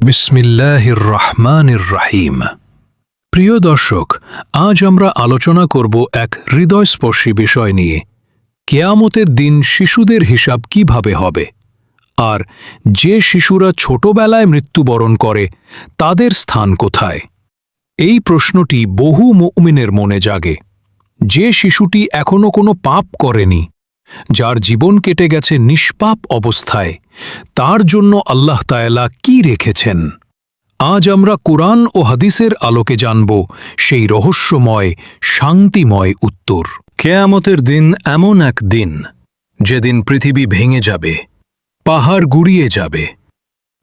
বিসমিল্লাহির রহমানির রাহিম প্রিয় দর্শক, আজ আমরা আলোচনা করব এক হৃদয়স্পর্শী বিষয় নিয়ে। কেয়ামতের দিন শিশুদের হিসাব কীভাবে হবে? আর যে শিশুরা ছোটবেলায় মৃত্যুবরণ করে, তাদের স্থান কোথায়? এই প্রশ্নটি বহু মুমিনের মনে জাগে। যে শিশুটি এখনও কোনো পাপ করেনি যার জীবন কেটে গেছে নিষ্পাপ অবস্থায়, তার জন্য আল্লাহ তায়ালা কি রেখেছেন? আজ আমরা কোরআন ও হাদিসের আলোকে জানব সেই রহস্যময়, শান্তিময় উত্তর। কেয়ামতের দিন এমন এক দিন, যেদিন পৃথিবী ভেঙে যাবে, পাহাড় গুড়িয়ে যাবে,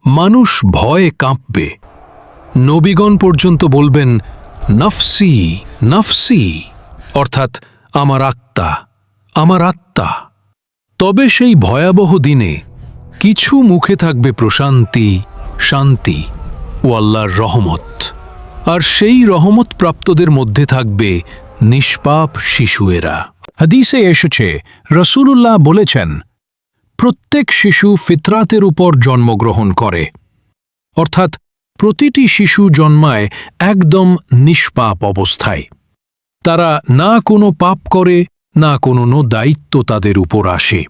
মানুষ ভয়ে কাঁপবে। নবীগণ পর্যন্ত বলবেন, নফসি নফসি। অর্থাৎ, আমার আত্মা। আমার আত্মা। তবে সেই ভয়াবহ দিনে কিছু মুখে থাকবে প্রশান্তি, শান্তি ও আল্লাহর রহমত। আর সেই রহমত প্রাপ্তদের মধ্যে থাকবে নিষ্পাপ শিশুয়েরা। হাদিসে এসেছে, রসুলুল্লাহ বলেছেন, প্রত্যেক শিশু ফিতরাতের উপর জন্মগ্রহণ করে। অর্থাৎ প্রতিটি শিশু জন্মায় একদম নিষ্পাপ অবস্থায়। তারা না কোনো পাপ করে না কোনো দায়িত্ব তাদের উপর আসে।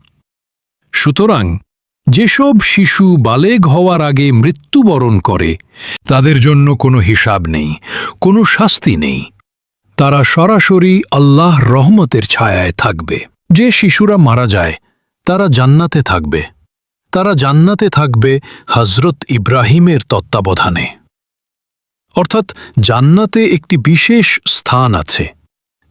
সুতরাং যেসব শিশু বালেগ হওয়ার আগে মৃত্যুবরণ করে, তাদের জন্য কোনো হিসাব নেই, কোনো শাস্তি নেই। তারা সরাসরি আল্লাহ রহমতের ছায়ায় থাকবে। যে শিশুরা মারা যায়, তারা জান্নাতে থাকবে। তারা জান্নাতে থাকবে হজরত ইব্রাহিমের তত্ত্বাবধানে। অর্থাৎ জান্নাতে একটি বিশেষ স্থান আছে।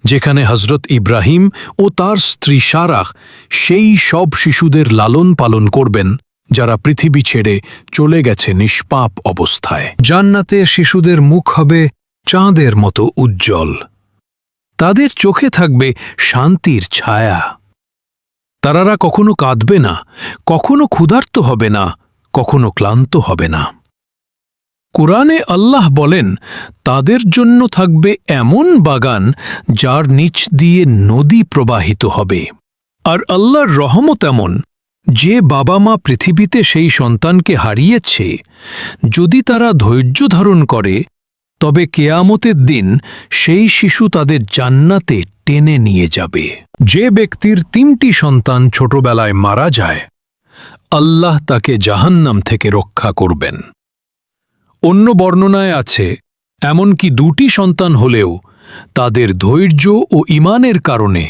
যেখানে হজরত ইব্রাহিম ও তার স্ত্রী সারাহ সেই সব শিশুদের লালন পালন করবেন, যারা পৃথিবী ছেড়ে চলে গেছে নিষ্পাপ অবস্থায়। জান্নাতে শিশুদের মুখ হবে চাঁদের মতো উজ্জ্বল। তাদের চোখে থাকবে শান্তির ছায়া। তারারা কখনো কাঁদবে না, কখনো ক্ষুধার্ত হবে না, কখনো ক্লান্ত হবে না। কোরআনে আল্লাহ বলেন, তাদের জন্য থাকবে এমন বাগান যার নিচ দিয়ে নদী প্রবাহিত হবে। আর আল্লাহর রহমত এমন, যে বাবা মা পৃথিবীতে সেই সন্তানকে হারিয়েছে। যদি তারা ধৈর্য ধারণ করে, তবে কেয়ামতের দিন সেই শিশু তাদের জান্নাতে টেনে নিয়ে যাবে। যে ব্যক্তির তিনটি সন্তান ছোটবেলায় মারা যায়, আল্লাহ তাকে জাহান্নাম থেকে রক্ষা করবেন। অন্য বর্ণনায় আছে, এমনকি দুটি সন্তান হলেও তাদের ধৈর্য ও ইমানের কারণে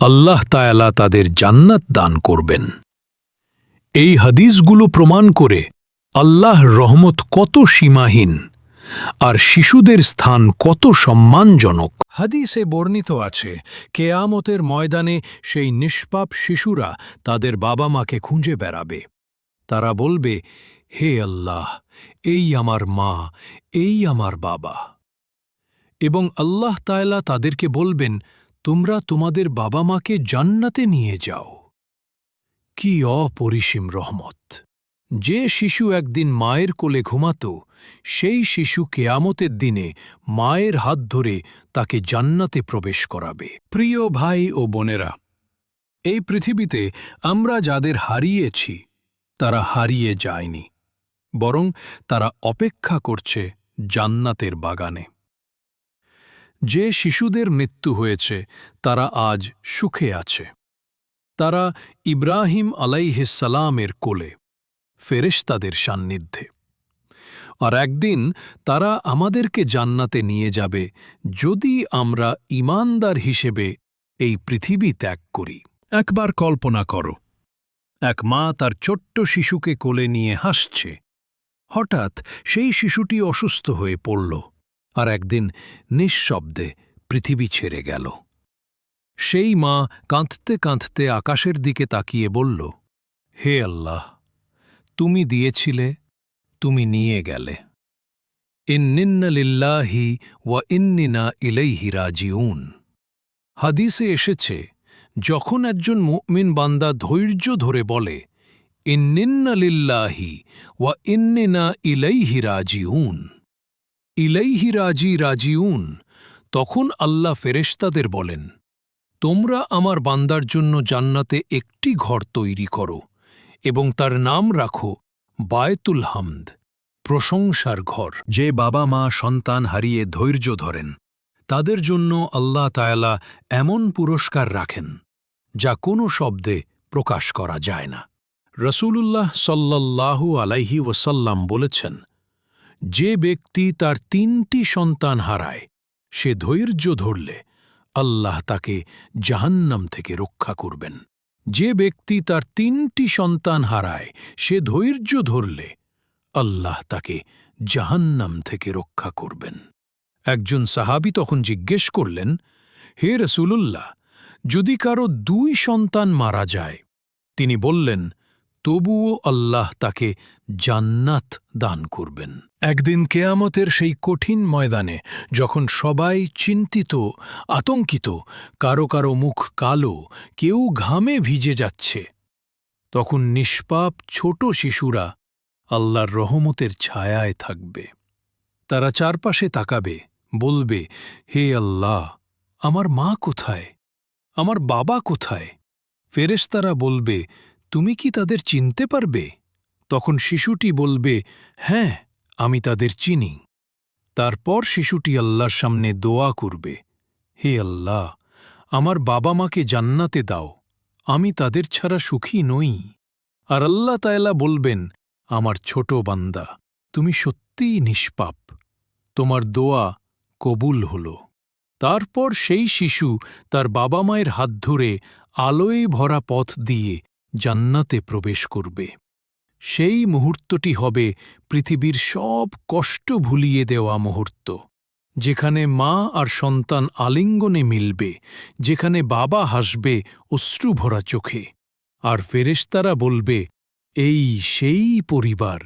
আল্লাহ তায়ালা তাদের জান্নাত দান করবেন। এই হাদিসগুলো প্রমাণ করে আল্লাহ রহমত কত সীমাহীন আর শিশুদের স্থান কত সম্মানজনক। হাদিসে বর্ণিত আছে, কেয়ামতের ময়দানে সেই নিষ্পাপ শিশুরা তাদের বাবা মাকে খুঁজে বেড়াবে। তারা বলবে হে আল্লাহ, এই আমার মা, এই আমার বাবা। এবং আল্লাহ তায়লা তাদেরকে বলবেন, তোমরা তোমাদের বাবা মাকে জান্নাতে নিয়ে যাও। কি অপরিসীম রহমত। যে শিশু একদিন মায়ের কোলে ঘুমাত, সেই শিশু কেয়ামতের দিনে মায়ের হাত ধরে তাকে জান্নাতে প্রবেশ করাবে। প্রিয় ভাই ও বোনেরা, এই পৃথিবীতে আমরা যাদের হারিয়েছি, তারা হারিয়ে যায়নি। বরং তারা অপেক্ষা করছে জান্নাতের বাগানে। যে শিশুদের মৃত্যু হয়েছে, তারা আজ সুখে আছে। তারা ইব্রাহিম আলাইহিসালামের কোলে, ফেরেশতাদের সান্নিধ্যে। আর একদিন তারা আমাদেরকে জান্নাতে নিয়ে যাবে যদি আমরা ইমানদার হিসেবে এই পৃথিবী ত্যাগ করি। একবার কল্পনা করো, এক মা তার ছোট্ট শিশুকে কোলে নিয়ে হাসছে হঠাৎ সেই শিশুটি অসুস্থ হয়ে পড়ল আর একদিন নিঃশব্দে পৃথিবী ছেড়ে গেল। সেই মা কাঁদতে কাঁদতে আকাশের দিকে তাকিয়ে বলল, হে আল্লাহ, তুমি দিয়েছিলে, তুমি নিয়ে গেলে। ইন্নিন্না লিল্লাহি ওয়া ইন্নিনা ইলাইহি রাজিউন। হাদিসে এসেছে, যখন একজন মুমিন বান্দা ধৈর্য ধরে বলে ইন্নিন্না লিল্লাহি ওয়া ইন্নিনা ইলাইহি রাজিউন ইলাইহি রাজি রাজিউন তখন আল্লাহ ফেরেশতাদের বলেন, তোমরা আমার বান্দার জন্য জান্নাতে একটি ঘর তৈরি করো এবং তার নাম রাখো বায়তুল হামদ, প্রশংসার ঘর। যে বাবা মা সন্তান হারিয়ে ধৈর্য ধরেন, তাদের জন্য আল্লাহ তায়ালা এমন পুরস্কার রাখেন যা কোনো শব্দে প্রকাশ করা যায় না। রসূলুল্লাহ সাল্লাল্লাহু আলাইহি ওসাল্লাম বলেছেন, যে ব্যক্তি তার তিনটি সন্তান হারায়, সে ধৈর্য ধরলে আল্লাহ তাকে জাহান্নাম থেকে রক্ষা করবেন। যে ব্যক্তি তার তিনটি সন্তান হারায়, সে ধৈর্য ধরলে আল্লাহ তাকে জাহান্নাম থেকে রক্ষা করবেন। একজন সাহাবি তখন জিজ্ঞেস করলেন, হে রসুলুল্লাহ, যদি কারও দুই সন্তান মারা যায়? তিনি বললেন তবুও আল্লাহ তাকে জান্নাত দান করবেন। একদিন কেয়ামতের সেই কঠিন ময়দানে যখন সবাই চিন্তিত, আতঙ্কিত, কারও কারও মুখ কালো, কেউ ঘামে ভিজে যাচ্ছে, তখন নিষ্পাপ ছোট শিশুরা আল্লাহর রহমতের ছায়ায় থাকবে। তারা চারপাশে তাকাবে, বলবে, হে আল্লাহ, আমার মা কোথায়? আমার বাবা কোথায়? ফেরেশতারা বলবে তুমি কি তাদের চিনতে পারবে? তখন শিশুটি বলবে হ্যাঁ আমি তাদের চিনি। তারপর শিশুটি আল্লাহর সামনে দোয়া করবে, হে আল্লাহ, আমার বাবা মাকে জান্নাতে দাও, আমি তাদের ছাড়া সুখী নই। আর আল্লাহ তায়লা বলবেন, আমার ছোট বান্দা, তুমি সত্যিই নিষ্পাপ, তোমার দোয়া কবুল হল। তারপর সেই শিশু তার বাবা মায়ের হাত ধরে আলোয় ভরা পথ দিয়ে জান্নাতে প্রবেশ করবে। সেই মুহূর্তটি হবে পৃথিবীর সব কষ্ট ভুলিয়ে দেওয়া মুহূর্ত, যেখানে মা আর সন্তান আলিঙ্গনে মিলবে, যেখানে বাবা হাসবে অশ্রুভরা চোখে। আর ফেরেশতারা বলবে, এই সেই পরিবার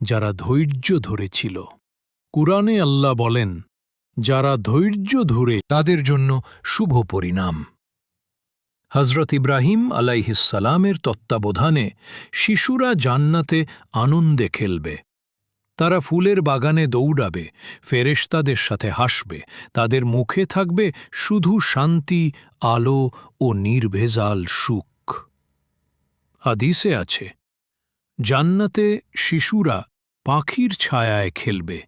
যারা ধৈর্য ধরেছিল। কুরআনে আল্লাহ বলেন, যারা ধৈর্য ধরে তাদের জন্য শুভ পরিণাম। হজরত ইব্রাহিম আলাইহিসালামের তত্ত্বাবধানে শিশুরা জান্নাতে আনন্দে খেলবে। তারা ফুলের বাগানে দৌড়াবে, ফেরেশতাদের সাথে হাসবে, তাদের মুখে থাকবে শুধু শান্তি, আলো ও নির্ভেজাল সুখ। হাদিসে আছে, জান্নাতে শিশুরা পাখির ছায়ায় খেলবে,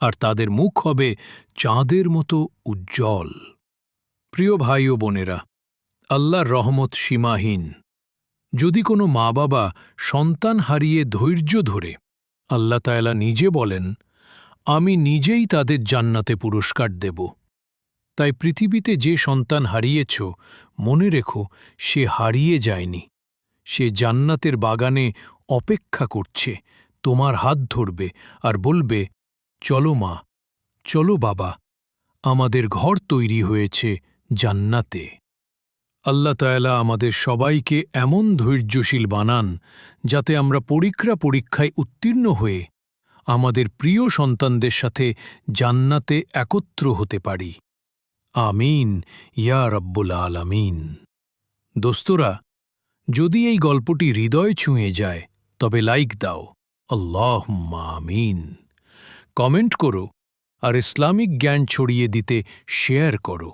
আর তাদের মুখ হবে চাঁদের মতো উজ্জ্বল। প্রিয় ভাই ও বোনেরা আল্লাহর রহমত সীমাহীন। যদি কোনো মা বাবা সন্তান হারিয়ে ধৈর্য ধরে, আল্লাহ তায়লা নিজে বলেন, আমি নিজেই তাদের জান্নাতে পুরস্কার দেব। তাই পৃথিবীতে যে সন্তান হারিয়েছ, মনে রেখো, সে হারিয়ে যায়নি। সে জান্নাতের বাগানে অপেক্ষা করছে, তোমার হাত ধরবে আর বলবে, চলো মা, চলো বাবা, আমাদের ঘর তৈরি হয়েছে জান্নাতে। আল্লাহ তায়ালা আমাদের সবাইকে এমন ধৈর্যশীল বানান যাতে আমরা পরীক্ষা পরীক্ষায় উত্তীর্ণ হয়ে আমাদের প্রিয় সন্তানদের সাথে জান্নাতে একত্র হতে পারি। আমিন, ইয়া রব্বুল আলামিন। দোস্তরা, যদি এই গল্পটি হৃদয় ছুঁয়ে যায়, তবে লাইক দাও। আল্লাহ আমিন। কমেন্ট করো আর ইসলামিক জ্ঞান ছড়িয়ে দিতে শেয়ার করো।